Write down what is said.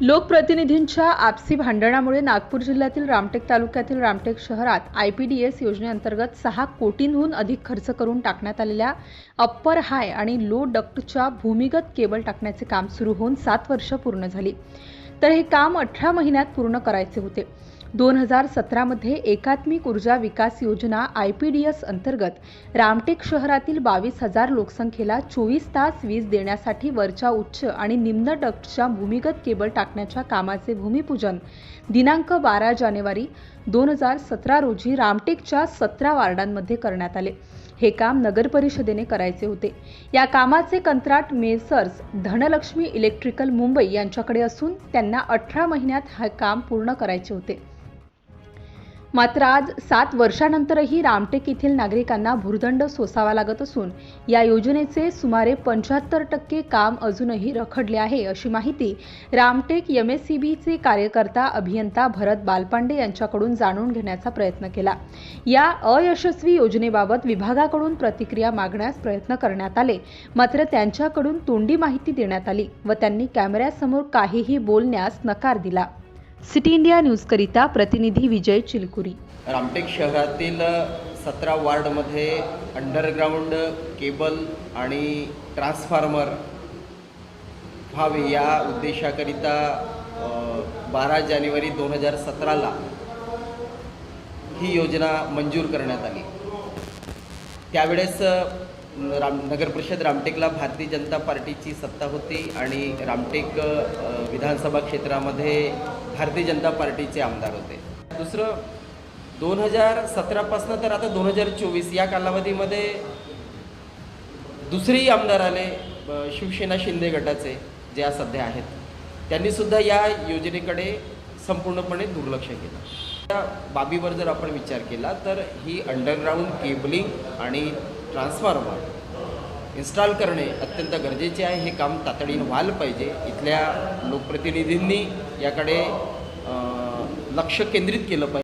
लोकप्रतिनिधींच्या आपसी भांडणामुळे नागपूर जिल्ह्यातील रामटेक तालुक्यातील रामटेक शहरात आय पी डी एस योजनेअंतर्गत सहा कोटींहून अधिक खर्च करून टाकण्यात आलेल्या अप्पर हाय आणि लो डक्टच्या भूमिगत केबल टाकण्याचे काम सुरू होऊन सात वर्ष पूर्ण झाली. तर हे काम अठरा महिन्यात पूर्ण करायचे होते. दोन हजार सतरामध्ये एकात्मिक ऊर्जा विकास योजना आय पी डी एस अंतर्गत रामटेक शहरातील बावीस हजार लोकसंख्येला चोवीस तास वीज देण्यासाठी वरच्या उच्च आणि निम्न डक्टच्या भूमिगत केबल टाकण्याच्या कामाचे भूमिपूजन दिनांक बारा जानेवारी दोन हजार सतरा रोजी रामटेकच्या सतरा वार्डांमध्ये करण्यात आले. हे काम नगर परिषदेने करायचे होते. या कामाचे कंत्राट मेसर्स धनलक्ष्मी इलेक्ट्रिकल मुंबई यांच्याकडे असून त्यांना अठरा महिन्यात हे काम पूर्ण करायचे होते. मात्र आज सात वर्षानंतरही रामटेक येथील नागरिकांना भुर्दंड सोसावा लागत असून या योजनेचे सुमारे पंच्याहत्तर टक्के काम अजूनही रखडले आहे अशी माहिती रामटेक एम एस सी बीचे कार्यकर्ता अभियंता भरत बालपांडे यांच्याकडून जाणून घेण्याचा प्रयत्न केला. या अयशस्वी योजनेबाबत विभागाकडून प्रतिक्रिया मागण्यास प्रयत्न करण्यात आले. मात्र त्यांच्याकडून तोंडी माहिती देण्यात आली व त्यांनी कॅमेऱ्यासमोर काहीही बोलण्यास नकार दिला. सिटी इंडिया न्यूजकरिता प्रतिनिधी विजय चिलकुरी. रामटेक शहरातील सतरा वार्डमध्ये अंडरग्राऊंड केबल आणि ट्रान्सफॉर्मर व्हावे या उद्देशाकरिता बारा जानेवारी दोन हजार सतराला ही योजना मंजूर करण्यात आली. त्यावेळेस राम नगर परिषद रामटेकला भारतीय जनता पार्टीची सत्ता होती आणि रामटेक विधानसभा क्षेत्रामध्ये भारतीय जनता पार्टीचे आमदार होते. दुसरं दोन हजार सतरापासनं तर आता दोन हजार चोवीस या कालावधीमध्ये दुसरेही आमदार आले शिवसेना शिंदे गटाचे जे आज सध्या आहेत. त्यांनीसुद्धा या योजनेकडे संपूर्णपणे दुर्लक्ष केलं. त्या बाबीवर जर आपण विचार केला तर ही अंडरग्राऊंड केबलिंग आणि ट्रान्सफॉर्मर इन्स्टॉल करणे अत्यंत गरजेचे आहे. हे काम तातडीनं व्हायला पाहिजे. इथल्या लोकप्रतिनिधींनी याकडे लक्ष केंद्रित केलं पाहिजे.